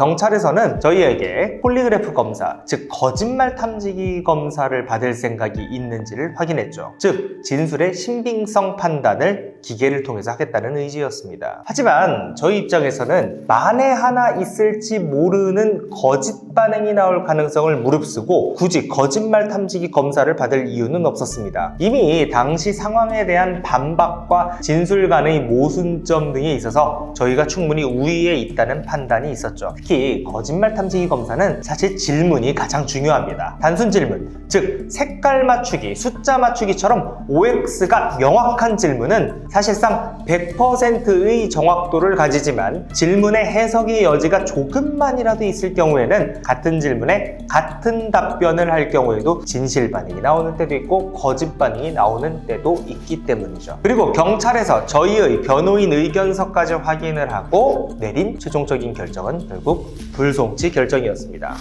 경찰에서는 저희에게 폴리그래프 검사, 즉 거짓말 탐지기 검사를 받을 생각이 있는지를 확인했죠. 즉 진술의 신빙성 판단을 기계를 통해서 하겠다는 의지였습니다. 하지만 저희 입장에서는 만에 하나 있을지 모르는 거짓 반응이 나올 가능성을 무릅쓰고 굳이 거짓말 탐지기 검사를 받을 이유는 없었습니다. 이미 당시 상황에 대한 반박과 진술 간의 모순점 등에 있어서 저희가 충분히 우위에 있다는 판단이 있었죠. 특히 거짓말 탐지기 검사는 사실 질문이 가장 중요합니다. 단순 질문, 즉 색깔 맞추기, 숫자 맞추기처럼 OX가 명확한 질문은 사실상 100%의 정확도를 가지지만 질문의 해석의 여지가 조금만이라도 있을 경우에는 같은 질문에 같은 답변을 할 경우에도 진실 반응이 나오는 때도 있고 거짓 반응이 나오는 때도 있기 때문이죠. 그리고 경찰에서 저희의 변호인 의견서까지 확인을 하고 내린 최종적인 결정은 결국 불송치 결정이었습니다.